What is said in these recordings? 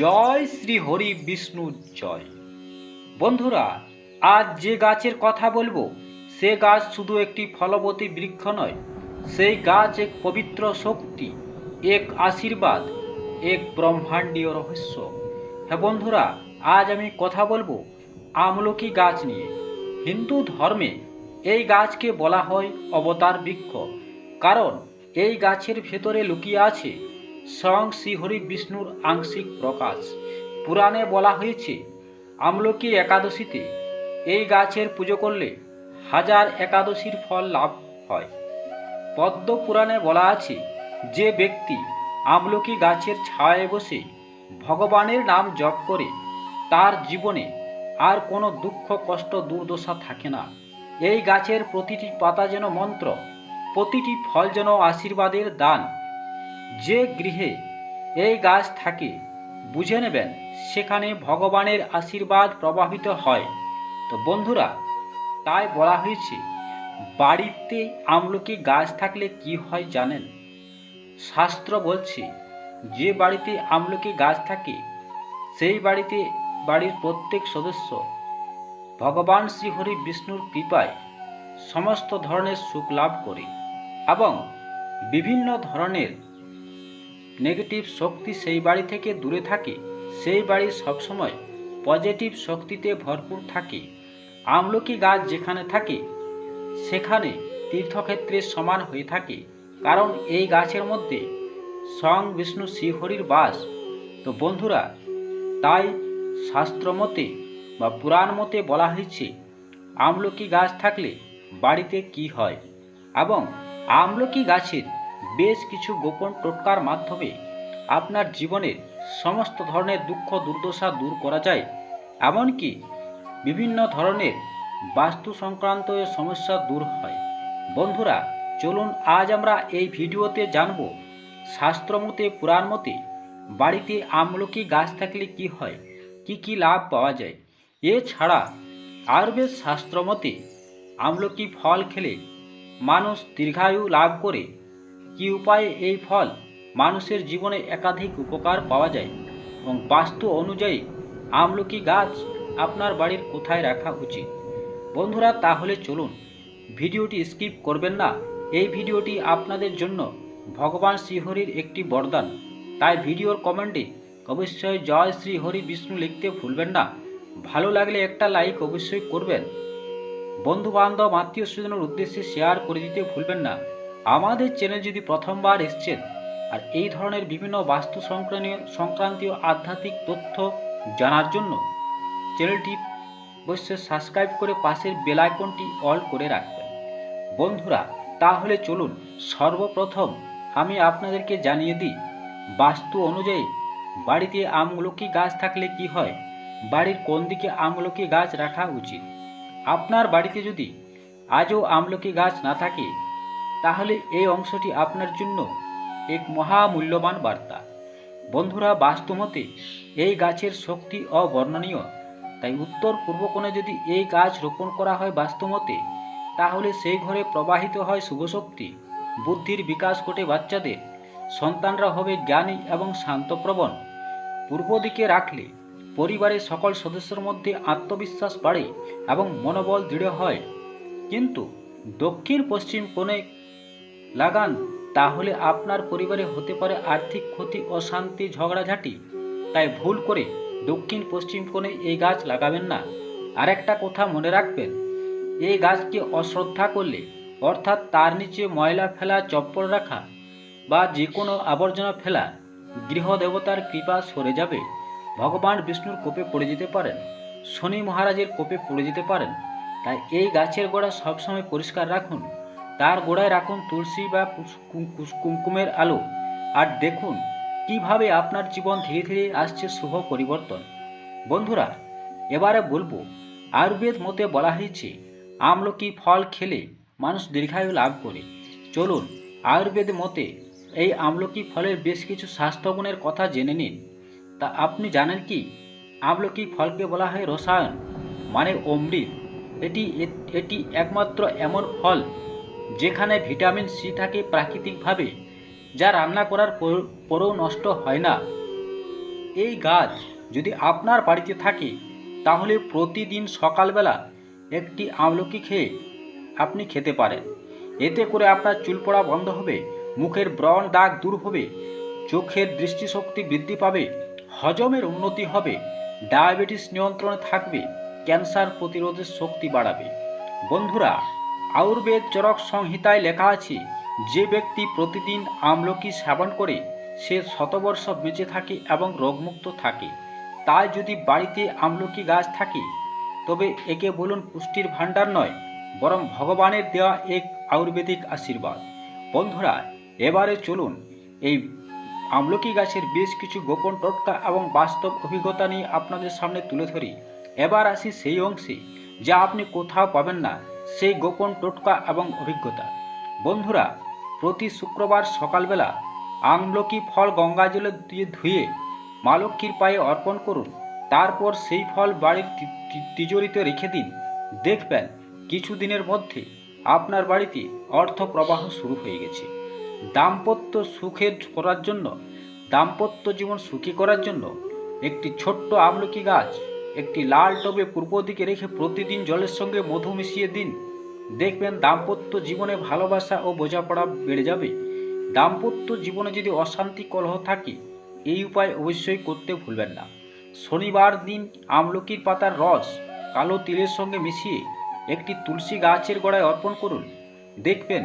জয় শ্রী হরি বিষ্ণু জয়। বন্ধুরা, আজ যে গাছের কথা বলব, সে গাছ শুধু একটি ফলবতী বৃক্ষ নয়, সেই গাছ এক পবিত্র শক্তি, এক আশীর্বাদ, এক ব্রহ্মাণ্ডীয় রহস্য। হ্যাঁ বন্ধুরা, আজ আমি কথা বলব আমলকি গাছ নিয়ে। হিন্দু ধর্মে এই গাছকে বলা হয় অবতার বৃক্ষ, কারণ এই গাছের ভেতরে লুকিয়ে আছে স্বয়ং শ্রীহরি বিষ্ণুর আংশিক প্রকাশ। পুরাণে বলা হয়েছে, আমলকি একাদশীতে এই গাছের পুজো করলে হাজার একাদশীর ফল লাভ হয়। পদ্ম পুরাণে বলা আছে, যে ব্যক্তি আমলকি গাছের ছায়ায় বসে ভগবানের নাম জপ করে, তার জীবনে আর কোনো দুঃখ, কষ্ট, দুর্দশা থাকে না। এই গাছের প্রতিটি পাতা যেন মন্ত্র, প্রতিটি ফল যেন আশীর্বাদের দান যে গৃহে এই গাছ থাকে, বুঝে নেবেন সেখানে ভগবানের আশীর্বাদ প্রভাবিত হয়। তো বন্ধুরা, তাই বলা হয়েছে, বাড়িতে আমলকি গাছ থাকলে কি হয় জানেন? শাস্ত্র বলছে, যে বাড়িতে আমলকি গাছ থাকে, সেই বাড়িতে বাড়ির প্রত্যেক সদস্য ভগবান শ্রীহরি বিষ্ণুর কৃপায় সমস্ত ধরনের সুখ লাভ করে এবং বিভিন্ন ধরনের নেগেটিভ শক্তি সেই বাড়ি থেকে দূরে থাকে, সেই বাড়ি সবসময় পজিটিভ শক্তিতে ভরপুর থাকে। আমলকি গাছ যেখানে থাকে, সেখানে তীর্থক্ষেত্রের সমান হয়ে থাকে। কারণ এই গাছের মধ্যে সং বিষ্ণু শ্রীহরির বাস। তো বন্ধুরা, তাই শাস্ত্রমতে বা পুরাণ মতে বলা হয়েছে, আমলকি গাছ থাকলে বাড়িতে কি হয়? এবং আমলকি গাছের বেশ কিছু গোপন টোটকার মাধ্যমে আপনার জীবনের সমস্ত ধরনের দুঃখ, দুর্দশা দূর করা যায়। এমনকি বিভিন্ন ধরনের বাস্তু সংক্রান্ত সমস্যা দূর হয়। বন্ধুরা, চলুন আজ আমরা এই ভিডিওতে জানব, শাস্ত্রমতে পুরাণ মতে বাড়িতে আমলকি গাছ থাকলে কি হয়, কি কি লাভ পাওয়া যায়। এছাড়া আয়ুর্বেদ শাস্ত্রমতে আমলকি ফল খেলে মানুষ দীর্ঘায়ু লাভ করে কি উপায়ে এই ফল মানুষের জীবনে একাধিক উপকার পাওয়া যায় এবং বাস্তু অনুযায়ী আমলকি গাছ আপনার বাড়ির কোথায় রাখা উচিত? বন্ধুরা, তাহলে চলুন ভিডিওটি স্কিপ করবেন না। এই ভিডিওটি আপনাদের জন্য ভগবান শ্রীহরির একটি বরদান। তাই ভিডিওর কমেন্টে অবশ্যই জয় শ্রী হরি বিষ্ণু লিখতে ভুলবেন না। ভালো লাগলে একটা লাইক অবশ্যই করবেন। বন্ধু বান্ধব আত্মীয় স্বজনের উদ্দেশ্যে শেয়ার করে দিতে ভুলবেন না। আমাদের চ্যানেল যদি প্রথমবার এসছেন আর এই ধরনের বিভিন্ন বাস্তু সংক্রান্তীয় আধ্যাত্মিক তথ্য জানার জন্য চ্যানেলটি অবশ্যই সাবস্ক্রাইব করে পাশের বেল আইকনটি অল করে রাখবেন। বন্ধুরা, তাহলে চলুন সর্বপ্রথম আমি আপনাদেরকে জানিয়ে দিই, বাস্তু অনুযায়ী বাড়িতে আমলকি গাছ থাকলে কি হয়? বাড়ির কোন দিকে আমলকি গাছ রাখা উচিত? আপনার বাড়িতে যদি আজও আমলকি গাছ না থাকে তাহলে এই অংশটি আপনার জন্য এক মহামূল্যবান বার্তা। বন্ধুরা, বাস্তুমতে এই গাছের শক্তি অবর্ণনীয়। তাই উত্তর পূর্ব কোণে যদি এই গাছ রোপণ করা হয় বাস্তুমতে, তাহলে সেই ঘরে প্রবাহিত হয় শুভশক্তি, বুদ্ধির বিকাশ ঘটে বাচ্চাদের, সন্তানরা হবে জ্ঞানী এবং শান্তপ্রবণ। পূর্ব দিকে রাখলে পরিবারের সকল সদস্যের মধ্যে আত্মবিশ্বাস বাড়ে এবং মনোবল দৃঢ় হয়। কিন্তু দক্ষিণ পশ্চিম কোণে লাগান, তাহলে আপনার পরিবারে হতে পারে আর্থিক ক্ষতি, অশান্তি, ঝগড়াঝাটি। তাই ভুল করে দক্ষিণ পশ্চিম কোণে এই গাছ লাগাবেন না। আরেকটা কথা মনে রাখবেন, এই গাছকে অশ্রদ্ধা করলে, অর্থাৎ তার নিচে ময়লা ফেলা, চপ্পল রাখা বা যে কোনো আবর্জনা ফেলা গৃহদেবতার কৃপা সরে যাবে। ভগবান বিষ্ণুর কোপে পড়ে যেতে পারেন, শনি মহারাজের কোপে পড়ে যেতে পারেন। তাই এই গাছের গোড়া সবসময় পরিষ্কার রাখুন। তার গোড়ায় রাখুন তুলসী বা কুমকুমের আলো। আর দেখুন কীভাবে আপনার জীবন ধীরে ধীরে আসছে শুভ পরিবর্তন। বন্ধুরা, এবারে বলব, আয়ুর্বেদ মতে বলা হয়েছে, আমলকি ফল খেলে মানুষ দীর্ঘায়ু লাভ করে। চলুন, আয়ুর্বেদ মতে এই আমলকি ফলের বেশ কিছু স্বাস্থ্যগুণের কথা জেনে নিন। তা আপনি জানেন কি? আমলকি ফলকে বলা হয় রসায়ন মানে অমৃত। এটি এটি একমাত্র এমন ফল যেখানে ভিটামিন সি থাকে প্রাকৃতিকভাবে, যা রান্না করার পর- পরেও নষ্ট হয় না। এই গাছ যদি আপনার বাড়িতে থাকে, তাহলে প্রতিদিন সকালবেলা একটি আমলকি খেয়ে আপনি খেতে পারেন। এতে করে আপনার চুল পড়া বন্ধ হবে, মুখের ব্রণ দাগ দূর হবে, চোখের দৃষ্টিশক্তি বৃদ্ধি পাবে, হজমের উন্নতি হবে, ডায়াবেটিস নিয়ন্ত্রণে থাকবে, ক্যান্সার প্রতিরোধের শক্তি বাড়াবে। বন্ধুরা আয়ুর্বেদ চরক সংহিতায় লেখা আছে, যে ব্যক্তি প্রতিদিন আমলকি সেবন করে, সে শতবর্ষ বেঁচে থাকে এবং রোগমুক্ত থাকে। তাই যদি বাড়িতে আমলকি গাছ থাকে, তবে একে বলুন পুষ্টির ভাণ্ডার নয়, বরং ভগবানের দেওয়া এক আয়ুর্বেদিক আশীর্বাদ। বন্ধুরা, এবারে চলুন, এই আমলকি গাছের বেশ কিছু গোপন টোটকা এবং বাস্তব অভিজ্ঞতা নিয়ে আপনাদের সামনে তুলে ধরি। এবার আসি সেই অংশে, যা আপনি কোথাও পাবেন না। সেই গোপন টোটকা এবং অভিজ্ঞতা। বন্ধুরা, প্রতি শুক্রবার সকালবেলা আমলকি ফল গঙ্গা জলে দিয়ে ধুয়ে মা লক্ষ্মীর পায়ে অর্পণ করুন। তারপর সেই ফল বাড়ির তিজোরিতে রেখে দিন। দেখবেন, কিছুদিনের মধ্যে আপনার বাড়িতে অর্থ প্রবাহ শুরু হয়ে গেছে। দাম্পত্য সুখের করার জন্য, দাম্পত্য জীবন সুখী করার জন্য একটি ছোট্ট আমলকি গাছ একটি লাল টবে পূর্ব দিকে রেখে প্রতিদিন জলের সঙ্গে মধু মিশিয়ে দিন। দেখবেন দাম্পত্য জীবনে ভালোবাসা ও বোঝাপড়া বেড়ে যাবে। দাম্পত্য জীবনে যদি অশান্তি কলহ থাকে, এই উপায় অবশ্যই করতে ভুলবেন না। শনিবার দিন আমলকির পাতার রস কালো তিলের সঙ্গে মিশিয়ে একটি তুলসী গাছের গোড়ায় অর্পণ করুন। দেখবেন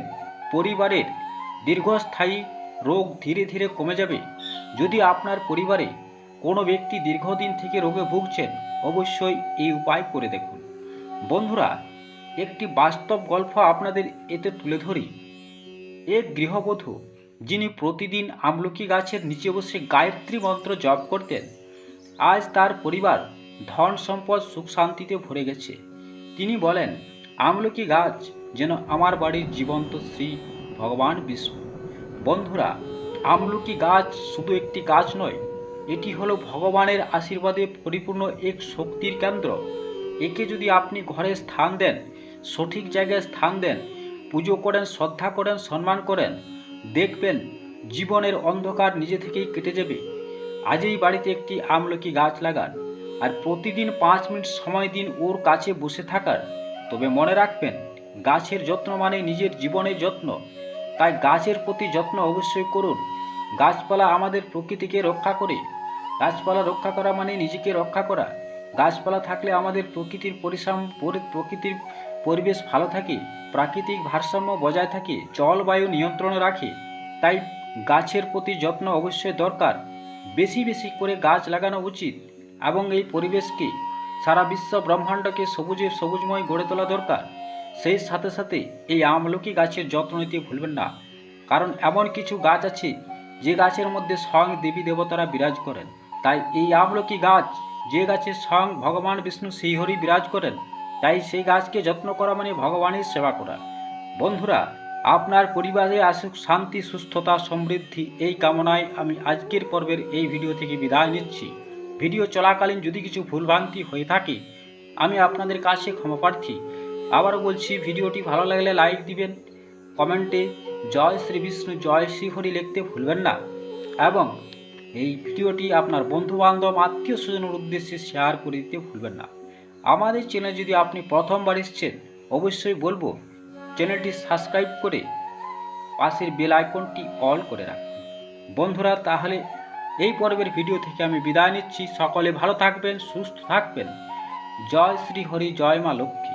পরিবারের দীর্ঘস্থায়ী রোগ ধীরে ধীরে কমে যাবে। যদি আপনার পরিবারে কোনো ব্যক্তি দীর্ঘদিন থেকে রোগে ভুগছেন অবশ্যই এই উপায় করে দেখুন। বন্ধুরা, একটি বাস্তব গল্প আপনাদের এতে তুলে ধরি। এক গৃহবধূ, যিনি প্রতিদিন আমলকি গাছের নিচে বসে গায়ত্রী মন্ত্র জপ করতেন, আজ তার পরিবার ধন সম্পদ সুখ শান্তিতে ভরে গেছে। তিনি বলেন, আমলকি গাছ যেন আমার বাড়ির জীবন্ত শ্রী ভগবান বিষ্ণু। বন্ধুরা, আমলকি গাছ শুধু একটি গাছ নয় এটি হলো ভগবানের আশীর্বাদে পরিপূর্ণ এক শক্তির কেন্দ্র। একে যদি আপনি ঘরে স্থান দেন, সঠিক জায়গায় স্থান দেন, পুজো করেন, শ্রদ্ধা করেন, সম্মান করেন, দেখবেন জীবনের অন্ধকার নিজে থেকেই কেটে যাবে। আজই বাড়িতে একটি আমলকি গাছ লাগান আর প্রতিদিন পাঁচ মিনিট সময় দিন ওর কাছে বসে থাকার। তবে মনে রাখবেন, গাছের যত্ন মানে নিজের জীবনের যত্ন। তাই গাছের প্রতি যত্ন অবশ্যই করুন। গাছপালা আমাদের প্রকৃতিকে রক্ষা করে। গাছপালা রক্ষা করা মানে নিজেকে রক্ষা করা। গাছপালা থাকলে আমাদের প্রকৃতির পরিশ্রম, পরি- প্রকৃতির পরিবেশ ভালো থাকে, প্রাকৃতিক ভারসাম্য বজায় থাকে, জলবায়ু নিয়ন্ত্রণে রাখে। তাই গাছের প্রতি যত্ন অবশ্যই দরকার। বেশি বেশি করে গাছ লাগানো উচিত এবং এই পরিবেশকে, সারা বিশ্ব ব্রহ্মাণ্ডকে সবুজে সবুজময় গড়ে তোলা দরকার। সেই সাথে সাথে এই আমলকি গাছের যত্ন নিতে ভুলবেন না। কারণ এমন কিছু গাছ আছে যে গাছের মধ্যে স্বয়ং দেবী দেবতারা বিরাজ করেন। তাই এই আমলকি গাছ, যে গাছের স্বয়ং ভগবান বিষ্ণু শ্রীহরি বিরাজ করেন, তাই সেই গাছকে যত্ন করা মানে ভগবানের সেবা করা। বন্ধুরা, আপনার পরিবারে আসুক শান্তি, সুস্থতা, সমৃদ্ধি, এই কামনায় আমি আজকের পর্বের এই ভিডিও থেকে বিদায় নিচ্ছি। ভিডিও চলাকালীন যদি কিছু ভুলভ্রান্তি হয়ে থাকে, আমি আপনাদের কাছে ক্ষমা প্রার্থী। আবারও বলছি, ভিডিওটি ভালো লাগলে লাইক দিবেন, কমেন্টে জয় শ্রী বিষ্ণু, জয় শ্রী হরি লিখতে ভুলবেন না। এবং এই ভিডিওটি আপনার বন্ধু বান্ধব আত্মীয় স্বজনের উদ্দেশ্যে শেয়ার করে দিতে ভুলবেন না। আমাদের চ্যানেল যদি আপনি প্রথমবার এসছেন, অবশ্যই বলব চ্যানেলটি সাবস্ক্রাইব করে পাশের বেল আইকনটি অল করে রাখুন। বন্ধুরা, তাহলে এই পর্বের ভিডিও থেকে আমি বিদায় নিচ্ছি। সকলে ভালো থাকবেন, সুস্থ থাকবেন। জয় শ্রী হরি, জয় মা লক্ষ্মী।